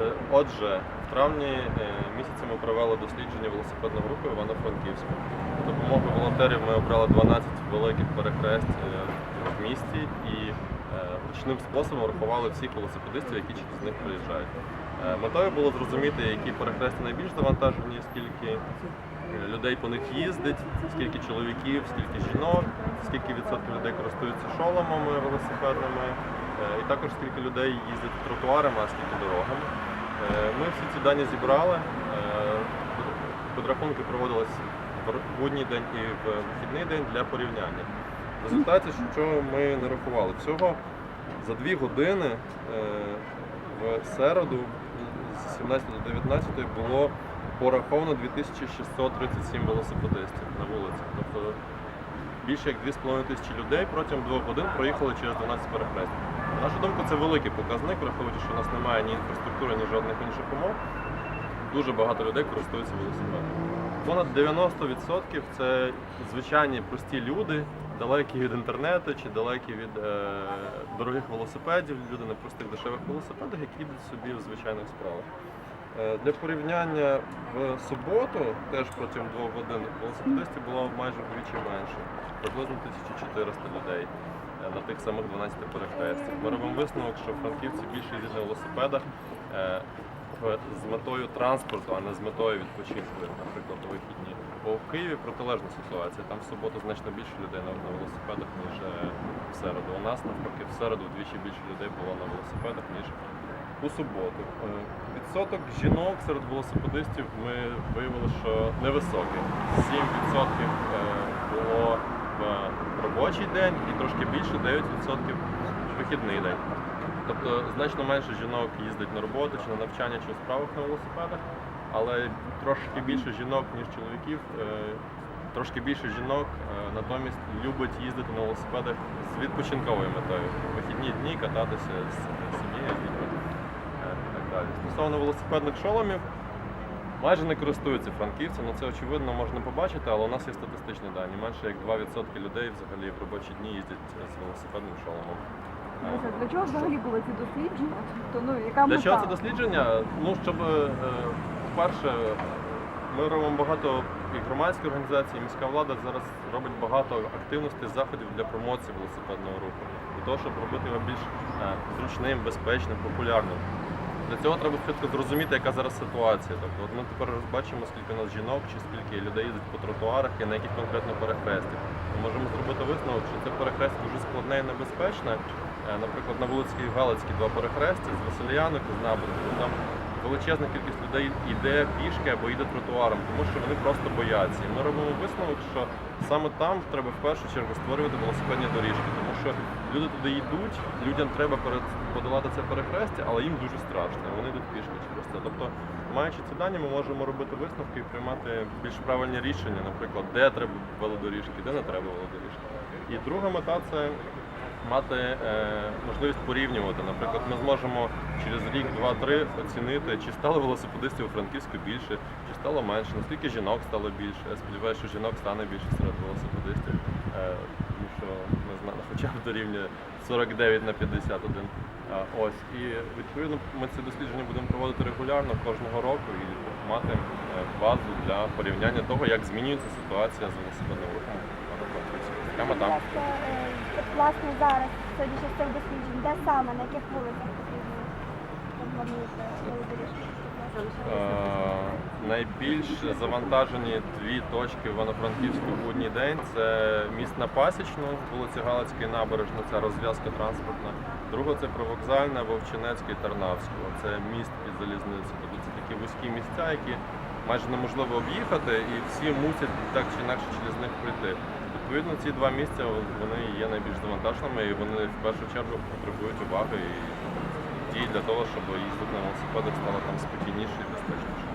Е, Отже, в травні е, місяці ми провели дослідження велосипедного руху Івано-Франківську. За допомогою волонтерів ми обрали 12 великих перехресть е, в місті і ручним способом рахували всіх велосипедистів, які через них приїжджають. Метою було зрозуміти, які перехрестя найбільш завантажені, скільки людей по них їздить, скільки чоловіків, скільки жінок, скільки відсотків людей користуються шоломами велосипедними, і також скільки людей їздять тротуарами, а скільки дорогами. Е, Ми всі ці дані зібрали. е, Підрахунки проводились в будній день і в вихідний день для порівняння. В результаті, що ми не рахували, всього за дві години е, в середу з 17 до 19 було пораховано 2637 велосипедистів на вулиці. Тобто більше як 2,5 тисячі людей протягом двох годин проїхали через 12 перехрестів. На нашу думку, це великий показник, враховуючи, що у нас немає ні інфраструктури, ні жодних інших умов. Дуже багато людей користуються велосипедом. Понад 90% це звичайні прості люди, далекі від інтернету чи далекі від е, дорогих велосипедів, люди на простих дешевих велосипедах, які йдуть собі в звичайних справах. Е, Для порівняння в суботу, теж протягом двох годин, велосипедистів було майже вдвічі менше, приблизно 1400 людей е, на тих самих 12 перехрестях. Ми робимо висновок, що франківці більше їздять на велосипедах е, з метою транспорту, а не з метою відпочинку, наприклад, у вихідні. Бо в Києві протилежна ситуація. Там в суботу значно більше людей на, велосипедах, ніж в середу. У нас навпаки в середу вдвічі більше людей було на велосипедах, ніж у суботу. Е, Відсоток жінок серед велосипедистів ми виявили, що невисокий. 7% е, було в робочий день і трошки більше 9% в вихідний день. Тобто значно менше жінок їздить на роботу чи на навчання чи у справах на велосипедах, але трошки більше жінок, ніж чоловіків. е, Трошки більше жінок натомість любить їздити на велосипедах з відпочинковою метою. Вихідні дні кататися з сім'єю, з дітьми далі. Стосовно велосипедних шоломів, майже не користуються франківці, ну це очевидно можна побачити, але у нас є статистичні дані. Менше як 2% людей взагалі в робочі дні їздять з велосипедним шоломом. Е, Для чого взагалі були ці дослідження? Тобто, ну, яка Для мета? чого це дослідження? Ну, щоб, е, по-перше, ми робимо багато і громадські організації, і міська влада зараз робить багато активностей, заходів для промоції велосипедного руху. Для того, щоб робити його більш е, зручним, безпечним, популярним. Для цього треба спочатку зрозуміти, яка зараз ситуація. Тобто, от ми тепер бачимо, скільки у нас жінок, чи скільки людей їздить по тротуарах і на яких конкретно перехрестях. Ми можемо зробити висновок, що це перехрестя дуже складне і небезпечне. Е, Наприклад, на вулиці Галицькій два перехрестя з Васильянок з Набережної. Величезна кількість людей йде пішки або йде тротуаром, тому що вони просто бояться. І ми робимо висновок, що саме там треба в першу чергу створювати велосипедні доріжки, тому що люди туди йдуть, людям треба подолати це перехрестя, але їм дуже страшно. Вони йдуть пішки через це. Тобто, маючи ці дані, ми можемо робити висновки і приймати більш правильні рішення, наприклад, де треба велодоріжки, де не треба велодоріжки. І друга мета це мати е, можливість порівнювати. Наприклад, ми зможемо через рік, два-три оцінити, чи стало велосипедистів у Франківську більше, чи стало менше, наскільки жінок стало більше. Я сподіваюся, що жінок стане більше серед велосипедистів, е, тому що ми знаємо, хоча б дорівнює 49 на 51. А, Ось і відповідно ми ці дослідження будемо проводити регулярно кожного року і мати е, базу для порівняння того, як змінюється ситуація з велосипедним рухом. В Івано-Франківську. Власне, е, власне, зараз, судячи з цих досліджень, де саме, на яких вулицях потрібно плануєте велодоріжки? Е, Найбільш завантажені дві точки в Івано-Франківську в будній день це міст на Пасічну, вулиця Галицької набережна, це розв'язка транспортна. Друга це привокзальна, Вовчинецька і Тарнавського. Це міст під залізницю. Тобто це такі вузькі місця, які майже неможливо об'їхати, і всі мусять так чи інакше через них пройти. Відповідно, ці два місця вони є найбільш завантаженими і вони в першу чергу потребують уваги і дій для того, щоб їздити на велосипедах стало там спокійніше і безпечніше.